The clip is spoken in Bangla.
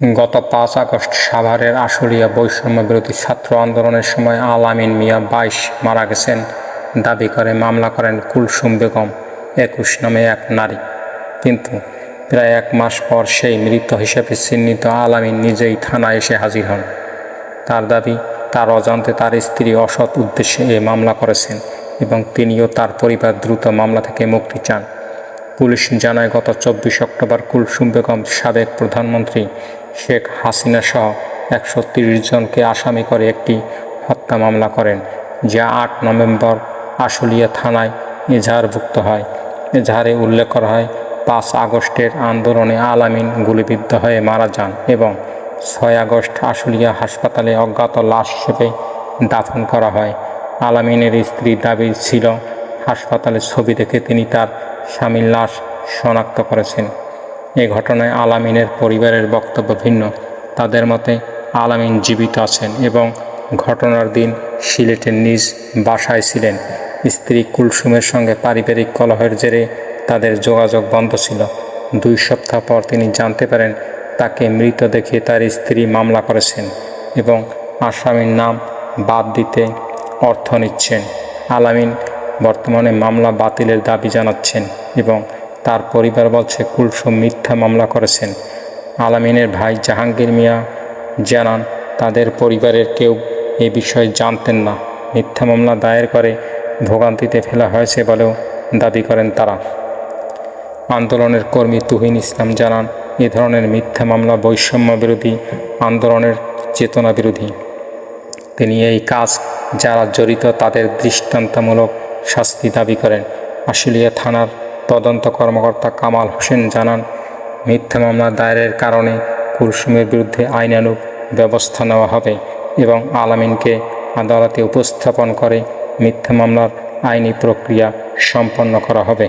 গত পাঁচ আগস্ট সাভারের আশুলিয়া বৈষম্য বিরোধী ছাত্র আন্দোলনের সময় আল আমিন মিয়া বাইশ মারা গেছেন। দাবি করে মামলা করেন কুলসুম বেগম, একুশ নামে এক নারী। কিন্তু প্রায় এক মাস পর সেই মৃত হিসেবে চিহ্নিত আল আমিন নিজেই থানায় এসে হাজির হন। তার দাবি, তার অজান্তে তার স্ত্রী অসৎ উদ্দেশ্যে এ মামলা করেছেন এবং তিনিও তার পরিবার দ্রুত মামলা থেকে মুক্তি চান। পুলিশ জানায়, গত চব্বিশ অক্টোবর কুলসুম বেগম সাবেক প্রধানমন্ত্রী শেখ হাসিনা সহ একশো জনকে আসামি করে একটি হত্যা মামলা করেন, যা আট নভেম্বর আশুলিয়া থানায় এজাহারভুক্ত হয়। এজাহারে উল্লেখ করা হয়, পাঁচ আগস্টের আন্দোলনে আলামিন গুলিবিদ্ধ হয়ে মারা যান এবং ছয় আগস্ট আশুলিয়া হাসপাতালে অজ্ঞাত লাশ হিসেবে দাফন করা হয়। আলামিনের স্ত্রী দাবি ছিল, হাসপাতালের ছবি দেখে তিনি তার স্বামীর লাশ শনাক্ত করেছেন। এ ঘটনায় আলামিনের পরিবারের বক্তব্য ভিন্ন। তাদের মতে, আলামিন জীবিত আছেন এবং ঘটনার দিন সিলেটের নিজ বাসায় ছিলেন। স্ত্রী কুলসুমের সঙ্গে পারিবারিক কলহের জেরে তাদের যোগাযোগ বন্ধ ছিল। দুই সপ্তাহ পর তিনি জানতে পারেন, তাকে মৃত দেখে তার স্ত্রী মামলা করেছেন এবং আসামির নাম বাদ দিতে অর্থ নিচ্ছেন। আলামিন বর্তমানে মামলা বাতিলের দাবি জানাচ্ছেন এবং তার পরিবার বলছে, কুলসুম মিথ্যা মামলা করেছেন। আলামিনের ভাই জাহাঙ্গীর মিয়া জানান, তাদের পরিবারের কেউ এ বিষয়ে জানতেন না। মিথ্যা মামলা দায়ের করে ভোগান্তিতে ফেলা হয়েছে বলেও দাবি করেন তারা। আন্দোলনের কর্মী তুহিন ইসলাম জানান, এ ধরনের মিথ্যা মামলা বৈষম্য বিরোধী, আন্দোলনের চেতনা বিরোধী। তিনি এই কাজ যারা জড়িত তাদের দৃষ্টান্তমূলক শাস্তি দাবি করেন। আশুলিয়া থানার তদন্ত কর্মকর্তা কামাল হোসেন জানান, মিথ্যা মামলা দায়েরের কারণে কুলসুমের বিরুদ্ধে আইনানুগ ব্যবস্থা নেওয়া হবে এবং আলামিনকে আদালতে উপস্থাপন করে মিথ্যা মামলার আইনি প্রক্রিয়া সম্পন্ন করা হবে।